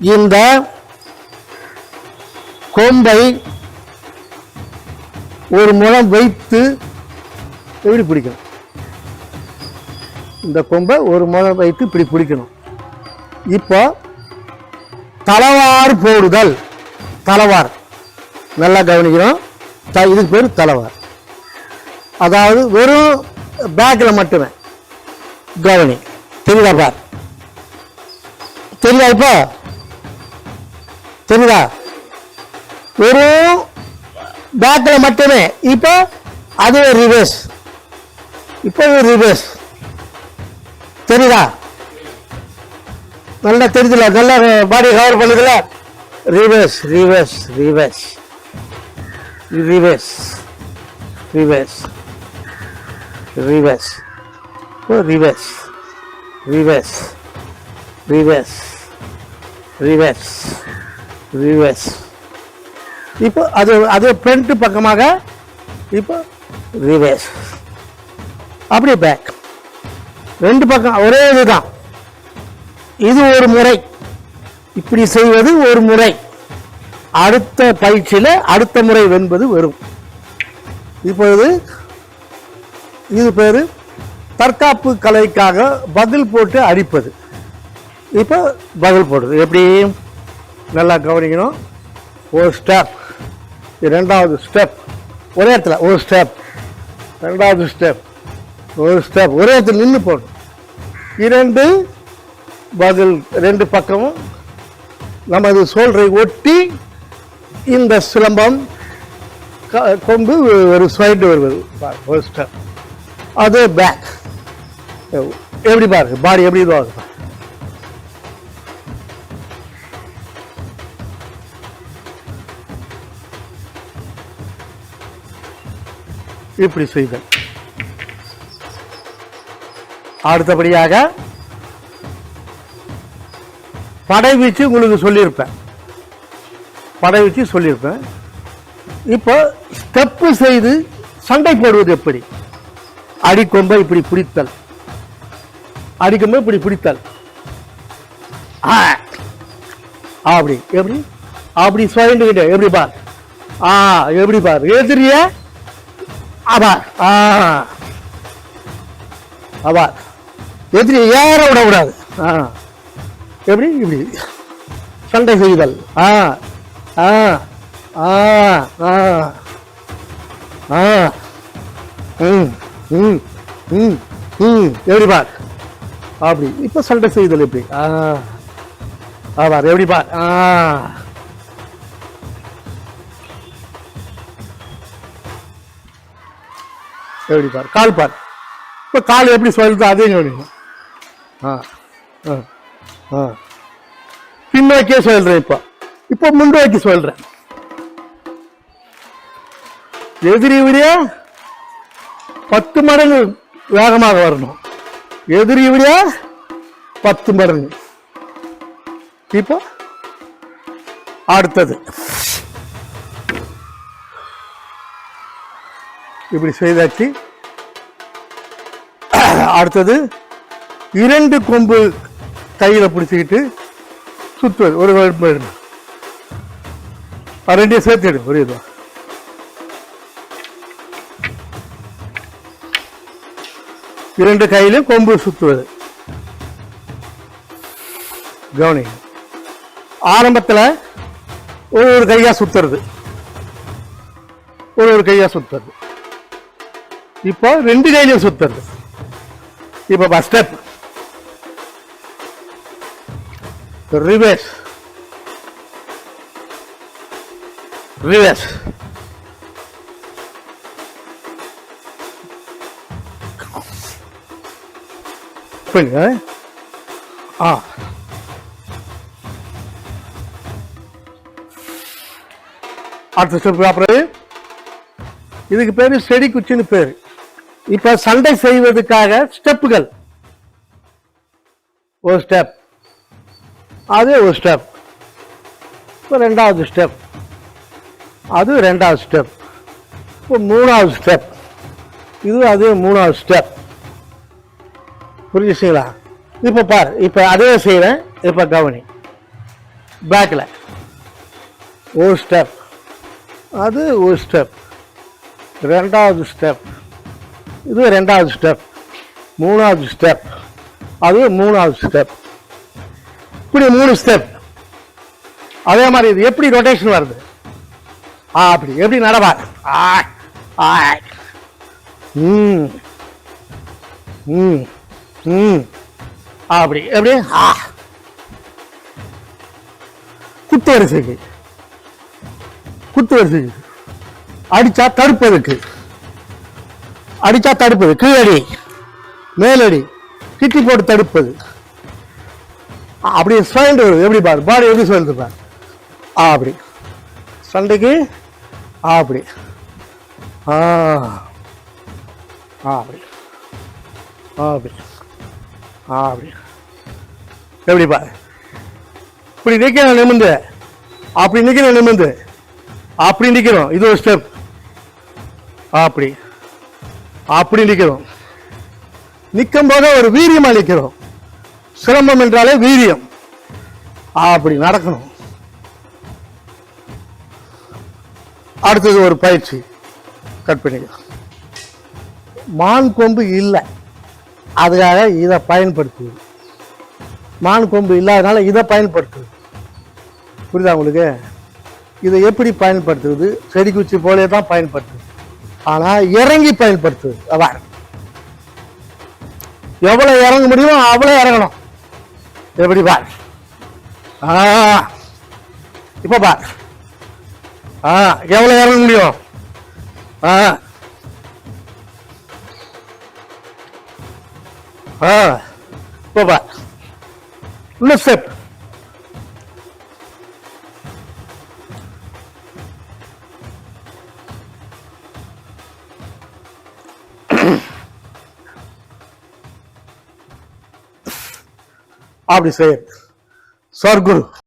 இந்த கொம்பை ஒரு முழம் வைத்து எப்படி பிடிக்கணும்? இந்த கொம்பை ஒரு முழம் வைத்து இப்படி பிடிக்கணும். இப்போ தலவார் போடுதல். தலவார். நல்லா கவனிக்கணும் த இதுக்கு பேர் தலவார். அதாவது வெறும் பேக்கில் மட்டுமே. கவனி. தெரியுதா பார்? தெரியுதா இப்போ? தெரியுதா? வெறும் பேக்கில் மட்டுமே. இப்போ அது ஒரு ரிவர்ஸ் இப்போ ரிவர்ஸ் தெரியுதா? நல்லா தெரியுதுல நல்லா body cover பண்ணுதுல. Reverse reverse reverse reverse reverse reverse reverse reverse reverse reverse reverse இப்போ அது அது ஃப்ரண்ட்டு பக்கமாக இப்போ ரிவர்ஸ் அப்படியே பேக் ரெண்டு பக்கம் ஒரே இதுதான். இது ஒரு முறை. இப்படி செய்வது ஒரு முறை. அடுத்த பயிற்சியில் அடுத்த முறை வென்பது வரும். இப்பொழுது இது பேர் தற்காப்பு கலைக்காக பதில் போட்டு அடிப்பது. இப்போ பதில் போடுறது. எப்படி? நல்லா கவனிக்கணும். ஒரு ஸ்டெப் ரெண்டாவது ஸ்டெப் ஒரே இடத்துல ஒரு ஸ்டெப் ரெண்டாவது ஸ்டெப் ஒரு ஸ்டெப் ஒரே இடத்துல நின்று போடணும் இரண்டு பதில் ரெண்டு பக்கமும் நமது சோல்டரை ஒட்டி இந்த சிலம்பம் க- கொம்பு ஒரு ஸ்வைடு வருவது. ஒரு ஸ்டெப் அது பேக் எப்படி பாருங்க? பாடி எப்படி இதுவாகுது இப்படி செய்தல் அடுத்தபடியாக படைவீச்சு உங்களுக்கு சொல்லியிருப்பேன். படைவீச்சு சொல்லியிருப்பேன். இப்போ ஸ்டெப்பு செய்து சண்டை போடுவது எப்படி? அடிக்கொம்பை இப்படி பிடித்தல். அடிக்கொம்ப இப்படி பிடித்தல். அப்படி எப்படி? அப்படி சுயண்டுகிட்ட எப்படி பார்? ஆ எப்படி பார்? எதிரிய அபார். ஆ. அபார். எதிரி ஏற விடக்கூடாது? ஆ. எப்படி? இப்படி. சண்டை செய்தல். ஆ. ஆ. ஆ. ஆ. ஆ. ம். ம். ம். ம். எப்படி பார்? அப்படி. இப்போ சண்டை செய்தல் எப்படி? ஆ. ஆ பார் எப்படி பார்? ஆ. எப்படி பார்? கால் பார். இப்போ கால் எப்படி சொல்லுதோ அதே கவனிங்க. ஆ ஆ ஆ. பின்னோக்கியே சொல்கிறேன் இப்போ. இப்போ முன்னோக்கி சொல்கிறேன் எதிரி விட பத்து மடங்கு வேகமாக வரணும். எதிரி இவரையா பத்து மடங்கு. இப்போ அடுத்தது. இப்படி செய்தாச்சு. அடுத்தது இரண்டு கொம்பு கையில பிடிச்சிக்கிட்டு சுத்துவது. ஒரு வருடம் ரெண்டையும் சேர்த்து ஒரு இதுவாக இரண்டு கையிலும் கொம்பு சுத்துவது. கவனி ஆரம்பத்தில் ஒரு ஒரு கையாக சுத்துறது. ஒரு ஒரு கையாக சுத்துறது. இப்போ ரெண்டு கையிலையும் சுத்துறது இப்போ பஸ் ஸ்டெப் ரிவர்ஸ் ரிவர்ஸ் பண்ணுங்க ஆ அடுத்த ஸ்டெப் அப்புறம் இதுக்கு பேரு செடி குச்சின்னு பேரு இப்ப சண்டை செய்வதற்காக ஸ்டெப்புகள். ஒரு ஸ்டெப். அது ஒரு ஸ்டெப். இப்போ ரெண்டாவது ஸ்டெப். அது ரெண்டாவது ஸ்டெப். இப்போ மூணாவது ஸ்டெப். இது அது மூணாவது ஸ்டெப். புரிஞ்சுச்சுங்களா? இப்போ பார் இப்போ அதே செய்கிறேன் இப்போ கவனி. பேக்கில் ஒரு ஸ்டெப். அது ஒரு ஸ்டெப். ரெண்டாவது ஸ்டெப். இது ரெண்டாவது ஸ்டெப் மூணாவது ஸ்டெப் அது மூணாவது ஸ்டெப் இப்படி மூணு ஸ்டெப் அதே மாதிரி இது எப்படி ரொட்டேஷன் வருது? ஆ அப்படி. எப்படி நடவார் ஆ ஆ. ம். ம். ம். அப்படி. எப்படி? ஆ. குத்து வரிசைக்கு. குத்து வரிசைக்கு. அடிச்சா தடுப்பதுக்கு அடித்தா தடுப்பது. கீழடி. மேலடி. கிட்டி போட்டு தடுப்பது. ஆ, அப்படி சுழண்டு வருது எப்படி பாரு? பாடி எப்படி சுழந்து பாரு. ஆ அப்படி. சண்டைக்கு ஆ அப்படி. ஆ ஆ அப்படி. ஆ அப்படி. ஆ அப்படி. எப்படி பாரு? இப்படி நிற்கிறோம் நிமிந்து அப்படி நிற்கிறோம் நிமிந்து அப்படி நிற்கிறோம் இது ஒரு ஸ்டெப் அப்படி. அப்படி நிற்கிறோம். நிற்கும் போது ஒரு வீரியமாக நிற்கிறோம் சிரமம் என்றாலே வீரியம். அப்படி நடக்கணும். அடுத்தது ஒரு பயிற்சி. கட் பண்ணிக்கலாம். மான் கொம்பு இல்லை. அதுக்காக இதை பயன்படுத்துது மான் கொம்பு இல்லாதனால இதை பயன்படுத்துது புரியுதா உங்களுக்கு? இதை எப்படி பயன்படுத்துவது? செடி குச்சி போலே தான் பயன்படுத்துது ஆனால் இறங்கி பயன்படுத்துவது அவர் எவ்வளோ இறங்க முடியுமோ அவ்வளோ இறங்கணும். எப்படி பார்? ஆ. இப்போ பார். ஆ எவ்வளோ இறங்க முடியும்? ஆ. ஆ. இப்போ பார். இன்னும் ஸ்டெப் அப்படி செய்யுது சொர்க்குரு.